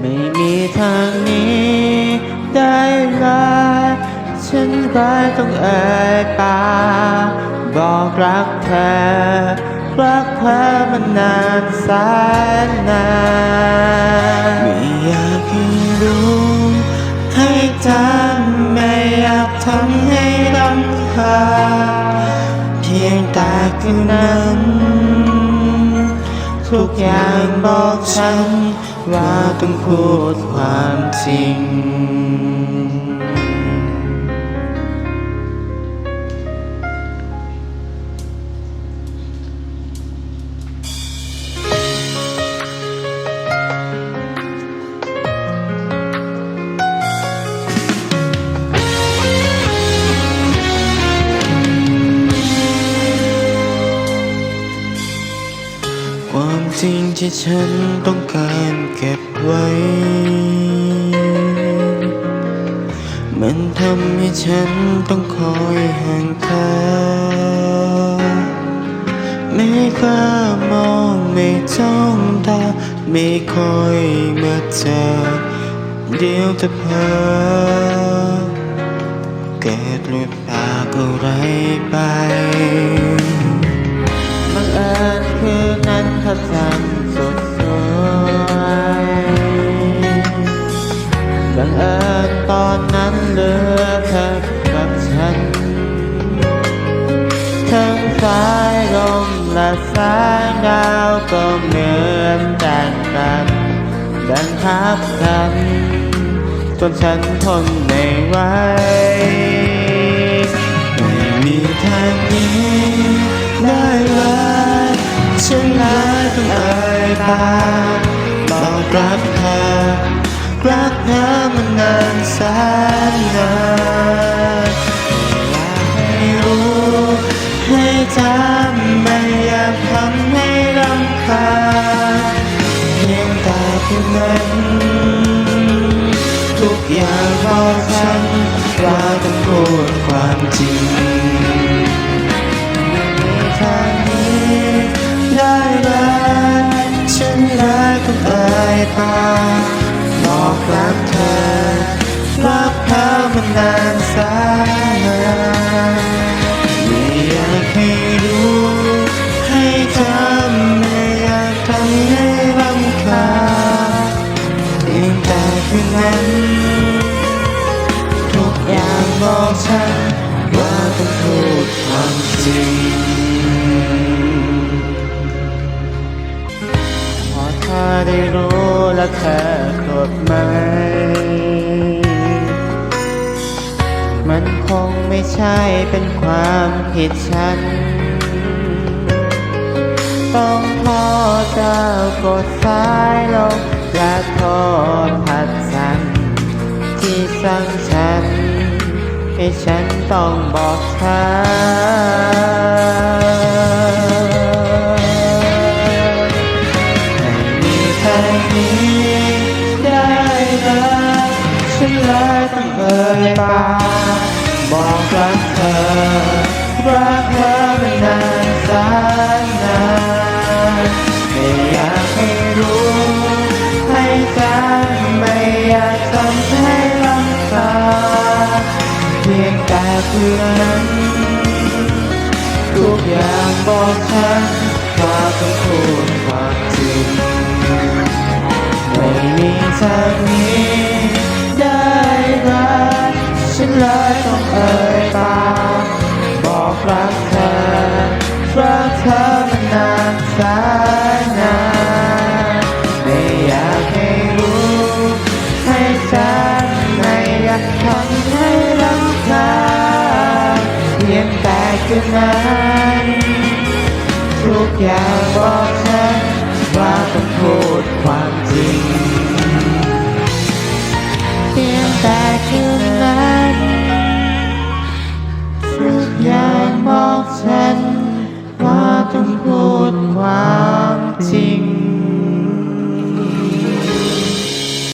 ไม่มีทางนี้ได้รักฉันก็ต้องเอ่ยปากบอกรักเธอ รักเธอมานานแสนนานไม่อยากให้รู้ให้จำไม่อยากทำให้รำคาญเพียงแต่คืนนั้น ทุกอย่างบอกฉัน ว่าต้องพูดความจริง ความจริงที่ฉันต้องการเก็บไว้ มันทำให้ฉันต้องคอยห่างเธอไม่กล้ามองไม่จ้องตาไม่คอยเมื่อเจอเดียวจะเพอเกิดหลุดปากอะไรไป อิญคืนนั้นพระจันทร์สดสวยบังเอิญตอนนั้นเหลือเธอกับฉัน ทั้งสายลมและสายดาวก็เหมือนแต่งกันดันทับกัน จนฉันทนไม่ไหวไม่มีทาง เอ่ยปาบอกรักเธอรักเธอมานานแสนนานอยากให้รู้ให้จำไม่อยากทำให้รำคาญเพียงแต่เพียงนั้นทุกอย่างบอฉัน มันคงไม่ใช่เป็นความผิดฉัน ต้องพอเจ้ากดสายลงและโทษพัดสัน ที่สั่งฉัน ให้ฉันต้องบอกเธอานนานไม่อยากให้รู้ ให้จำไม่อยากทำให้รำคาเพียงแต่เพื่อนั้นทุกอย่างบอกฉันว่าต้องพูดความจริงไม่มีทางนี้ได้รักฉันเลยต้องเอ่ยปากบอกรัก รักเธอมานานแสนนานไม่อยากให้รู้ให้จำไม่อยากทำให้รำคาญเพียงแต่คืนนั้นทุกอย่างบอกฉันว่าต้องพูดความจริงเพียงแต่คืนนั้นทุกอย่างบอกฉัน quiet.